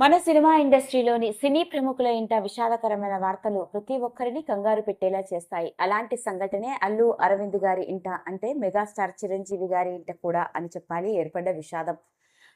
మన సినిమా ఇండస్ట్రీలోని సినీ ప్రముఖుల ఇంట విషాదకరమైన వార్తలు ప్రతి ఒక్కరిని కంగారు పెట్టేలా చేస్తాయి. అలాంటి సంఘటనే అల్లు అరవింద్ గారి ఇంట అంటే మెగాస్టార్ చిరంజీవి గారి ఇంట కూడా అని చెప్పాలి ఏర్పడ్డ విషాదం.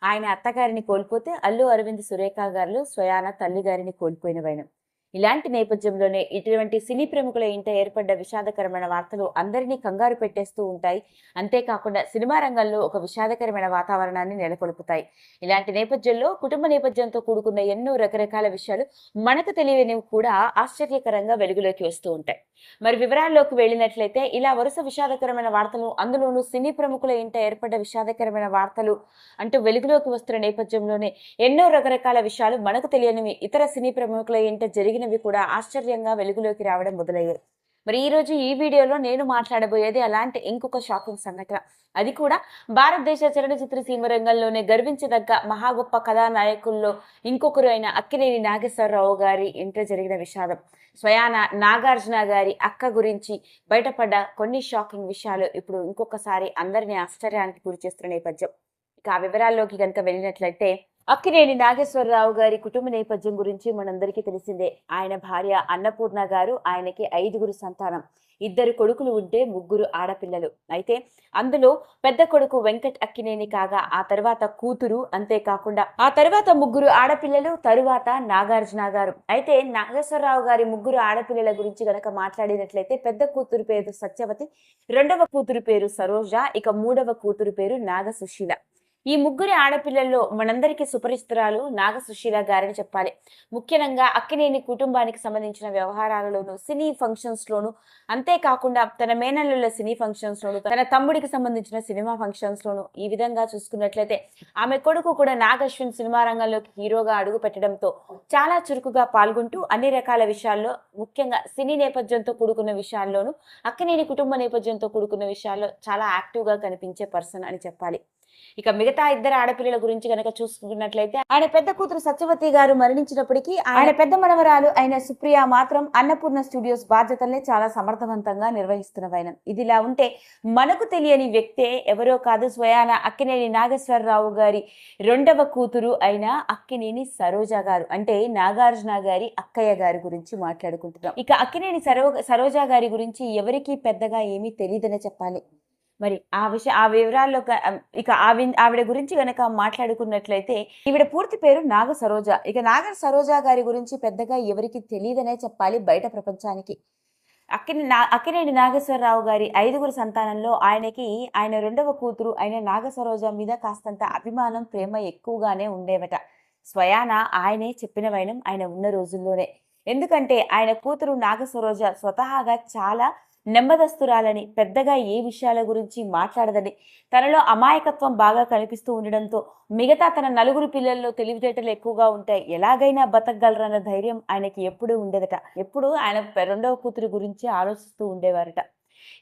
ఆయన అత్తగారిని కోల్పోతే అల్లు అరవింద్ సురేఖ గారు స్వయాన తల్లి గారిని కోల్పోయిన వైనం. ఇలాంటి నేపథ్యంలోనే ఇటువంటి సినీ ప్రముఖుల ఇంట ఏర్పడ్డ విషాదకరమైన వార్తలు అందరినీ కంగారు పెట్టేస్తూ ఉంటాయి. అంతేకాకుండా సినిమా రంగంలో ఒక విషాదకరమైన వాతావరణాన్ని నెలకొల్పుతాయి. ఇలాంటి నేపథ్యంలో కుటుంబ నేపథ్యంతో కూడుకున్న ఎన్నో రకరకాల విషయాలు మనకు తెలియనివి కూడా ఆశ్చర్యకరంగా వెలుగులోకి వస్తూ ఉంటాయి. మరి వివరాల్లోకి వెళ్ళినట్లయితే ఇలా వరుస విషాదకరమైన వార్తలు అందులోనూ సినీ ప్రముఖుల ఇంట ఏర్పడ్డ విషాదకరమైన వార్తలు అంటూ వెలుగులోకి వస్తున్న నేపథ్యంలోనే ఎన్నో రకరకాల విషయాలు మనకు తెలియనివి ఇతర సినీ ప్రముఖుల ఇంట జరిగిన జరిగినవి కూడా ఆశ్చర్యంగా వెలుగులోకి రావడం మొదలయ్యాయి. మరి ఈ రోజు ఈ వీడియోలో నేను మాట్లాడబోయేది అలాంటి ఇంకొక షాకింగ్ సంఘటన. అది కూడా భారతదేశ చలనచిత్ర సీమ రంగంలోనే గర్వించదగ్గ మహా గొప్ప కథానాయకుల్లో ఇంకొకరు అయిన అక్కినేని నాగేశ్వరరావు గారి ఇంట్లో జరిగిన విషాదం. స్వయాన నాగార్జున గారి అక్క గురించి బయటపడ్డ కొన్ని షాకింగ్ విషయాలు ఇప్పుడు ఇంకొకసారి అందరినీ ఆశ్చర్యానికి గురి చేస్తున్న నేపథ్యం. ఇక ఆ వివరాల్లోకి కనుక వెళ్ళినట్లయితే అక్కినేని నాగేశ్వరరావు గారి కుటుంబ నేపథ్యం గురించి మనందరికీ తెలిసిందే. ఆయన భార్య అన్నపూర్ణ గారు ఆయనకి ఐదుగురు సంతానం. ఇద్దరు కొడుకులు ఉంటే ముగ్గురు ఆడపిల్లలు. అయితే అందులో పెద్ద కొడుకు వెంకట్ అక్కినేని కాగా ఆ తర్వాత కూతురు అంతేకాకుండా ఆ తర్వాత ముగ్గురు ఆడపిల్లలు తరువాత నాగార్జున గారు. అయితే నాగేశ్వరరావు గారి ముగ్గురు ఆడపిల్లల గురించి గనక మాట్లాడినట్లయితే పెద్ద కూతురు పేరు సత్యవతి రెండవ కూతురు పేరు సరోజ ఇక మూడవ కూతురు పేరు నాగసుశీల. ఈ ముగ్గురి ఆడపిల్లల్లో మనందరికీ సుపరిచితురాలు నాగ సుశీల గారని చెప్పాలి. ముఖ్యంగా అక్కినేని కుటుంబానికి సంబంధించిన వ్యవహారాలలోనూ సినీ ఫంక్షన్స్ లోను అంతేకాకుండా తన మేనల్లుల సినీ ఫంక్షన్స్ లోను తన తమ్ముడికి సంబంధించిన సినిమా ఫంక్షన్స్ లోను ఈ విధంగా చూసుకున్నట్లయితే ఆమె కొడుకు కూడా నాగ అశ్విన్ సినిమా రంగంలోకి హీరోగా అడుగు పెట్టడంతో చాలా చురుకుగా పాల్గొంటూ అన్ని రకాల విషయాల్లో ముఖ్యంగా సినీ నేపథ్యంతో కూడుకున్న విషయాల్లోనూ అక్కినేని కుటుంబ నేపథ్యంతో కూడుకున్న విషయాల్లో చాలా యాక్టివ్గా కనిపించే పర్సన్ అని చెప్పాలి. ఇక మిగతా ఇద్దరు ఆడపిల్లల గురించి కనుక చూసుకున్నట్లయితే ఆయన పెద్ద కూతురు సత్యవతి గారు మరణించినప్పటికీ ఆయన పెద్ద మనవరాలు అయిన సుప్రియ మాత్రం అన్నపూర్ణ స్టూడియోస్ బాధ్యతల్ని చాలా సమర్థవంతంగా నిర్వహిస్తున్న వైనం ఇదిలా ఉంటే మనకు తెలియని వ్యక్తే ఎవరో కాదు స్వయాన అక్కినేని నాగేశ్వరరావు గారి రెండవ కూతురు అయిన అక్కినేని సరోజ గారు. అంటే నాగార్జున గారి అక్కయ్య గారి గురించి మాట్లాడుకుంటున్నాం. ఇక అక్కినేని సరో సరోజ గారి గురించి ఎవరికీ పెద్దగా ఏమీ తెలియదనే చెప్పాలి. మరి ఆ విషయ ఆ వివరాల్లో ఇక ఆవి ఆవిడ గురించి గనక మాట్లాడుకున్నట్లయితే ఈవిడ పూర్తి పేరు నాగ సరోజ. ఇక నాగ సరోజ గారి గురించి పెద్దగా ఎవరికి తెలియదనే చెప్పాలి బయట ప్రపంచానికి. అక్కిని నా అక్కినేని నాగేశ్వరరావు గారి ఐదుగురు సంతానంలో ఆయనకి ఆయన రెండవ కూతురు అయిన నాగసరోజ మీద కాస్తంత అభిమానం ప్రేమ ఎక్కువగానే ఉండేవట. స్వయాన ఆయనే చెప్పిన వైనం ఆయన ఉన్న రోజుల్లోనే. ఎందుకంటే ఆయన కూతురు నాగసరోజ స్వతహాగా చాలా నెమ్మదస్తురాలని పెద్దగా ఏ విషయాల గురించి మాట్లాడదని తనలో అమాయకత్వం బాగా కనిపిస్తూ ఉండడంతో మిగతా తన నలుగురు పిల్లల్లో తెలివితేటలు ఎక్కువగా ఉంటాయి ఎలాగైనా బతకగలరన్న ధైర్యం ఆయనకి ఎప్పుడూ ఉండేదట. ఎప్పుడు ఆయన రెండవ కూతురు గురించి ఆలోచిస్తూ ఉండేవారట.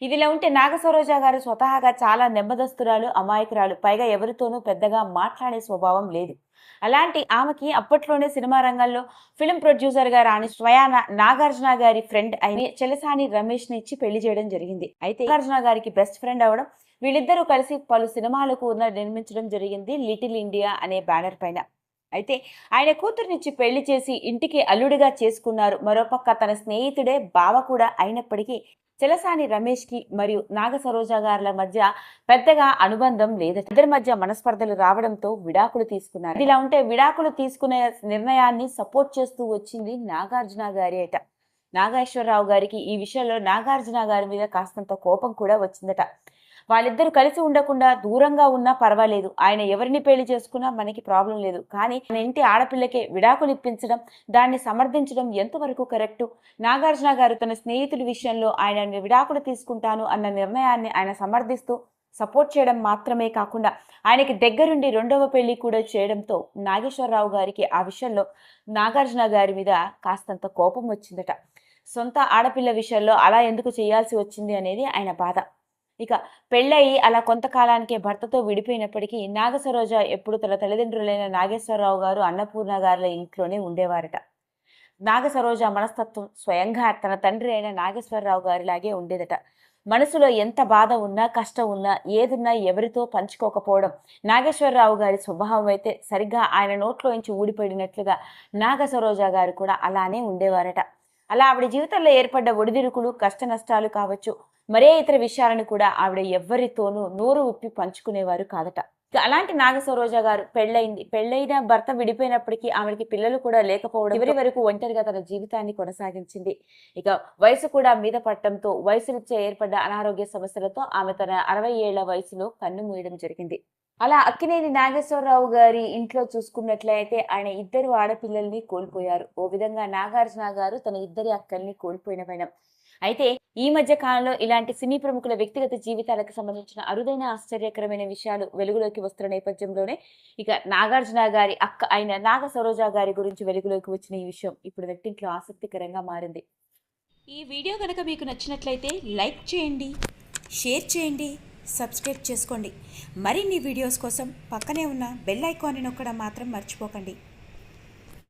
ఇదిలా ఉంటే నాగసరోజ గారు స్వతహాగా చాలా నెమ్మదస్తురాలు అమాయకురాలు. పైగా ఎవరితోనూ పెద్దగా మాట్లాడే స్వభావం లేదు. అలాంటి ఆమెకి అప్పట్లోనే సినిమా రంగంలో ఫిల్మ్ ప్రొడ్యూసర్గా రాని స్వయాన నాగార్జున గారి ఫ్రెండ్ అయిన చెలసాని రమేష్ని ఇచ్చి పెళ్ళి చేయడం జరిగింది. అయితే నాగార్జున గారికి బెస్ట్ ఫ్రెండ్ అవడం వీళ్ళిద్దరూ కలిసి పలు సినిమాలకు ఉన్న నిర్మించడం జరిగింది లిటిల్ ఇండియా అనే బ్యానర్ పైన. అయితే ఆయన కూతురునిచ్చి పెళ్ళి చేసి ఇంటికి అల్లుడిగా చేసుకున్నారు. మరోపక్క తన స్నేహితుడే బావ కూడా అయినప్పటికీ చెలసాని రమేష్కి మరియు నాగ సరోజ గారుల మధ్య పెద్దగా అనుబంధం లేదట ఇద్దరి మధ్య మనస్పర్ధలు రావడంతో విడాకులు తీసుకున్నారు. ఇలా ఉంటే విడాకులు తీసుకునే నిర్ణయాన్ని సపోర్ట్ చేస్తూ వచ్చింది నాగార్జున గారి అట నాగేశ్వరరావు గారికి ఈ విషయంలో నాగార్జున గారి మీద కాస్తంత కోపం కూడా వచ్చిందట. వాళ్ళిద్దరూ కలిసి ఉండకుండా దూరంగా ఉన్నా పర్వాలేదు. ఆయన ఎవరిని పెళ్ళి చేసుకున్నా మనకి ప్రాబ్లం లేదు. కానీ మన ఇంటి ఆడపిల్లకే విడాకులు ఇప్పించడం దాన్ని సమర్థించడం ఎంతవరకు కరెక్టు? నాగార్జున గారు తన స్నేహితుడి విషయంలో ఆయన విడాకులు తీసుకుంటాను అన్న నిర్ణయాన్ని ఆయన సమర్థిస్తూ సపోర్ట్ చేయడం మాత్రమే కాకుండా ఆయనకి దగ్గరుండి రెండవ పెళ్ళి కూడా చేయడంతో నాగేశ్వరరావు గారికి ఆ విషయంలో నాగార్జున గారి మీద కాస్తంత కోపం వచ్చిందట. సొంత ఆడపిల్ల విషయంలో అలా ఎందుకు చేయాల్సి వచ్చింది అనేది ఆయన బాధ. ఇక పెళ్ళయి అలా కొంతకాలానికే భర్తతో విడిపోయినప్పటికీ నాగసరోజ ఎప్పుడు తన తల్లిదండ్రులైన నాగేశ్వరరావు గారు అన్నపూర్ణ గారుల ఇంట్లోనే ఉండేవారట. నాగసరోజ మనస్తత్వం స్వయంగా తన తండ్రి అయిన నాగేశ్వరరావు గారిలాగే ఉండేదట. మనసులో ఎంత బాధ ఉన్నా కష్టం ఉన్నా ఏదున్నా ఎవరితో పంచుకోకపోవడం నాగేశ్వరరావు గారి స్వభావం అయితే సరిగ్గా ఆయన నోట్లోంచి ఊడిపడినట్లుగా నాగసరోజ గారు కూడా అలానే ఉండేవారట. అలా ఆవిడ జీవితంలో ఏర్పడ్డ ఒడిదిరుకులు కష్ట నష్టాలు కావచ్చు మరే ఇతర విషయాలను కూడా ఆవిడ ఎవ్వరితోనూ నోరు ఉప్పి పంచుకునేవారు కాదట. అలాంటి నాగసరోజ గారు పెళ్ళైంది పెళ్ళైన భర్త విడిపోయినప్పటికీ ఆమెకి పిల్లలు కూడా లేకపోవడం చివరి వరకు ఒంటరిగా తన జీవితాన్ని కొనసాగించింది. ఇక వయసు కూడా మీద పట్టడంతో వయసునిచ్చే ఏర్పడ్డ అనారోగ్య సమస్యలతో ఆమె తన అరవై ఏళ్ళ వయసులో కన్ను మూయడం జరిగింది. అలా అక్కినేని నాగేశ్వరరావు గారి ఇంట్లో చూసుకున్నట్లయితే ఆయన ఇద్దరు ఆడపిల్లల్ని కోల్పోయారు. ఓ విధంగా నాగార్జున గారు తన ఇద్దరి అక్కల్ని కోల్పోయిన పైన అయితే ఈ మధ్య కాలంలో ఇలాంటి సినీ ప్రముఖుల వ్యక్తిగత జీవితాలకు సంబంధించిన అరుదైన ఆశ్చర్యకరమైన విషయాలు వెలుగులోకి వస్తున్న నేపథ్యంలోనే ఇక నాగార్జున గారి అక్క అయిన నాగ సరోజా గారి గురించి వెలుగులోకి వచ్చిన ఈ విషయం ఇప్పుడు వ్యక్తింట్లో ఆసక్తికరంగా మారింది. ఈ వీడియో కనుక మీకు నచ్చినట్లయితే లైక్ చేయండి షేర్ చేయండి సబ్స్క్రైబ్ చేసుకోండి. మరిన్ని వీడియోస్ కోసం పక్కనే ఉన్న బెల్ ఐకాన్ని నొక్కడం మాత్రం మర్చిపోకండి.